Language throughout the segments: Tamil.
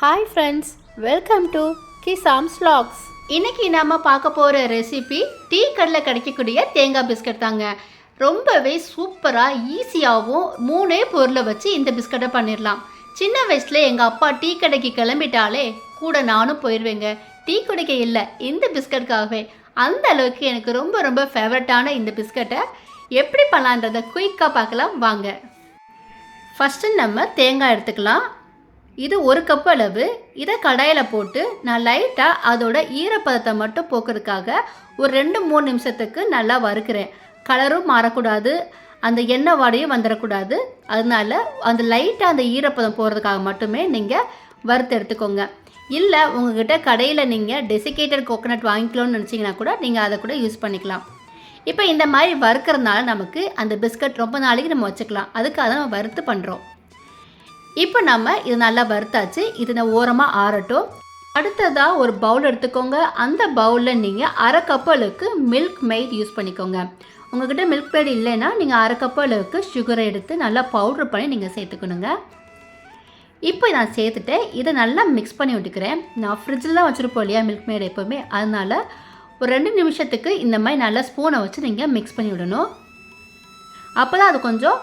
ஹாய் ஃப்ரெண்ட்ஸ் வெல்கம் டு கிசாம்ஸ் ஸ்லாக்ஸ் இன்னைக்கு நாம பார்க்க போகிற ரெசிபி டீ கடையில் கிடைக்கக்கூடிய தேங்காய் பிஸ்கட் தாங்க. ரொம்பவே சூப்பராக ஈஸியாகவும் மூணே பொருளை வச்சு இந்த பிஸ்கட்டை பண்ணிடலாம் சின்ன வயசில் எங்கள் அப்பா டீ கடைக்கு கிளம்பிட்டாலே கூட நானும் போயிடுவேங்க டீ குடிக்க இல்லை இந்த பிஸ்கட்காகவே அந்த அளவுக்கு எனக்கு ரொம்ப ரொம்ப ஃபேவரட்டான இந்த பிஸ்கட்டை எப்படி பண்ணலான்றதை குயிக்காக பார்க்கலாம் வாங்க. ஃபஸ்ட்டு நம்ம தேங்காய் எடுத்துக்கலாம். இது ஒரு கப் அளவு. இதை கடாயில் போட்டு நான் லைட்டாக அதோட ஈரப்பதத்தை மட்டும் போக்குறதுக்காக ஒரு ரெண்டு மூணு நிமிஷத்துக்கு நல்லா வறுக்கிறேன். கலரும் மாறக்கூடாது. அந்த எண்ணெய் வாடையும் வந்துடக்கூடாது அதனால அந்த லைட்டாக அந்த ஈரப்பதம் போகிறதுக்காக மட்டுமே நீங்கள் வறுத்து எடுத்துக்கோங்க. இல்லை உங்ககிட்ட கடையில் நீங்கள் டெசிகேட்டட் கோகோனட் வாங்கிக்கலாம்னு நினச்சிங்கன்னா கூட நீங்கள் அதை கூட யூஸ் பண்ணிக்கலாம். இப்போ இந்த மாதிரி வறுக்கிறதுனால நமக்கு அந்த பிஸ்கட் ரொம்ப நாளைக்கு நம்ம வச்சுக்கலாம். அதுக்காக தான் நம்ம வறுத்து பண்ணுறோம் இப்போ நம்ம இது நல்லா வறுத்தாச்சு. இது ஓரமாக ஆறட்டும். அடுத்ததாக ஒரு பவுல் எடுத்துக்கோங்க. அந்த பவுலில் நீங்கள் அரை கப் அளவுக்கு மில்க் மெய்ட் யூஸ் பண்ணிக்கோங்க. உங்ககிட்ட மில்க் மெய்ட் இல்லைன்னா நீங்கள் அரை கப் அளவுக்கு சுகரை எடுத்து நல்லா பவுட்ரு பண்ணி நீங்கள் சேர்த்துக்கணுங்க. இப்போ நான் சேர்த்துட்டு இதை நல்லா மிக்ஸ் பண்ணி விட்டுக்கிறேன். நான் ஃப்ரிட்ஜில் தான் வச்சுருப்போம் இல்லையா மில்க் மேட் எப்போவுமே. அதனால் ஒரு ரெண்டு நிமிஷத்துக்கு இந்த மாதிரி நல்லா ஸ்பூனை வச்சு நீங்கள் மிக்ஸ் பண்ணி விடணும். அப்போ தான் அது கொஞ்சம்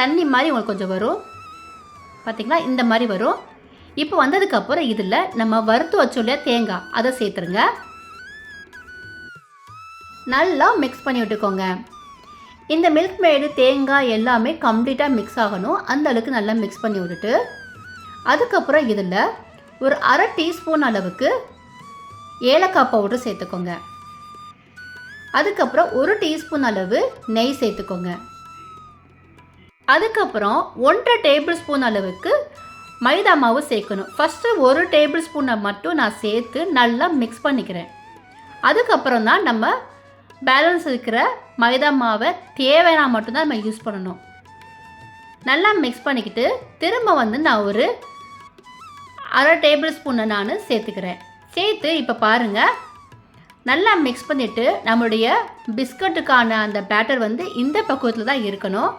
தண்ணி மாதிரி உங்களுக்கு கொஞ்சம் வரும். பார்த்திங்களா இந்த மாதிரி வரும். இப்போ வந்ததுக்கப்புறம் இதில் நம்ம வறுத்து வச்சோம் தேங்காய் அதை சேர்த்துருங்க. நல்லா மிக்ஸ் பண்ணி விட்டுக்கோங்க. இந்த மில்க் மேடு தேங்காய் எல்லாமே கம்ப்ளீட்டாக மிக்ஸ் ஆகணும். அந்த அளவுக்கு நல்லா மிக்ஸ் பண்ணி விட்டுட்டு அதுக்கப்புறம் இதில் ஒரு அரை டீஸ்பூன் அளவுக்கு ஏலக்காய் பவுடர் சேர்த்துக்கோங்க. அதுக்கப்புறம் ஒரு டீஸ்பூன் அளவு நெய் சேர்த்துக்கோங்க. அதுக்கப்புறம் ஒன்றரை டேபிள் ஸ்பூன் அளவுக்கு மைதா மாவு சேர்க்கணும். ஃபஸ்ட்டு ஒரு டேபிள் ஸ்பூனை மட்டும் நான் சேர்த்து நல்லா மிக்ஸ் பண்ணிக்கிறேன். அதுக்கப்புறம் தான் நம்ம பேலன்ஸ் இருக்கிற மைதா மாவை தேவையான மட்டும்தான் நம்ம யூஸ் பண்ணணும். நல்லா மிக்ஸ் பண்ணிக்கிட்டு திரும்ப வந்து நான் ஒரு அரை டேபிள் ஸ்பூனை நான் சேர்த்துக்கிறேன். சேர்த்து இப்போ பாருங்கள் நல்லா மிக்ஸ் பண்ணிவிட்டு நம்மளுடைய பிஸ்கட்டுக்கான அந்த பேட்டர் வந்து இந்த பக்குவத்தில் தான் இருக்கணும்.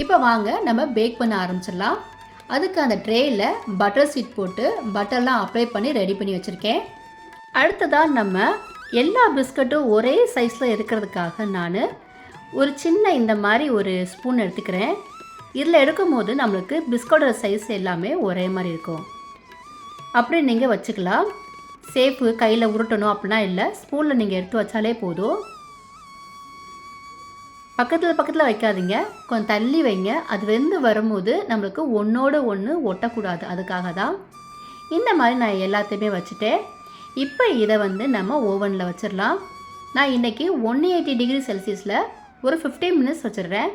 இப்போ வாங்க நம்ம பேக் பண்ண ஆரம்பிச்சிடலாம். அதுக்கு அந்த ட்ரேயில் பட்டர் சீட் போட்டு பட்டர்லாம் அப்ளை பண்ணி ரெடி பண்ணி வச்சுருக்கேன். அடுத்ததாக நம்ம எல்லா பிஸ்கட்டும் ஒரே சைஸில் இருக்கிறதுக்காக நான் ஒரு சின்ன இந்த மாதிரி ஒரு ஸ்பூன் எடுத்துக்கிறேன். இதில் எடுக்கும்போது நம்மளுக்கு பிஸ்கட்டோட சைஸ் எல்லாமே ஒரே மாதிரி இருக்கும். அப்படி நீங்கள் வச்சுக்கலாம். சேஃபு கையில் உருட்டணும் அப்படின்னா இல்லை ஸ்பூனில் நீங்கள் எடுத்து வச்சாலே போதும். பக்கத்தில் பக்கத்தில் வைக்காதீங்க. கொஞ்சம் தள்ளி வைங்க. அது வெந்து வரும்போது நம்மளுக்கு ஒன்றோட ஒன்று ஒட்டக்கூடாது. அதுக்காக தான் இந்த மாதிரி நான் எல்லாத்தையுமே வச்சுட்டேன். இப்போ இதை வந்து நம்ம ஓவனில் வச்சிடலாம். நான் இன்றைக்கி ஒன் எயிட்டி டிகிரி செல்சியஸில் ஒரு 15 மினிட்ஸ் வச்சிடுறேன்.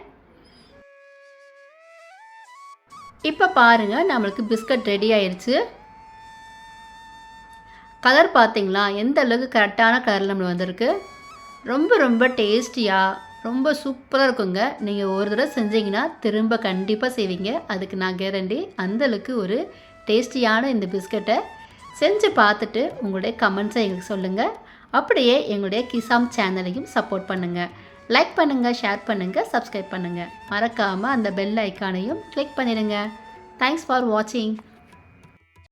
இப்போ பாருங்கள் நம்மளுக்கு பிஸ்கட் ரெடி ஆயிடுச்சு கலர் பார்த்தீங்களா? எந்த அளவுக்கு கரெக்டான கலர் நம்மளுக்கு வந்திருக்கு. ரொம்ப ரொம்ப டேஸ்டியாக ரொம்ப சூப்பராக இருக்குங்க. நீங்கள் ஒரு தடவை செஞ்சீங்கன்னா திரும்ப கண்டிப்பாக செய்வீங்க. அதுக்கு நான் கேரண்டி அந்தளவுக்கு ஒரு டேஸ்டியான இந்த பிஸ்கட்டை செஞ்சு பார்த்துட்டு உங்களுடைய கமெண்ட்ஸை எங்களுக்கு சொல்லுங்கள் அப்படியே எங்களுடைய கிசாம் சேனலையும் சப்போர்ட் பண்ணுங்கள் லைக் பண்ணுங்கள் ஷேர் பண்ணுங்கள் சப்ஸ்கிரைப் பண்ணுங்கள் மறக்காமல் அந்த பெல் ஐக்கானையும் கிளிக் பண்ணிடுங்க. தேங்க்ஸ் ஃபார் வாட்சிங்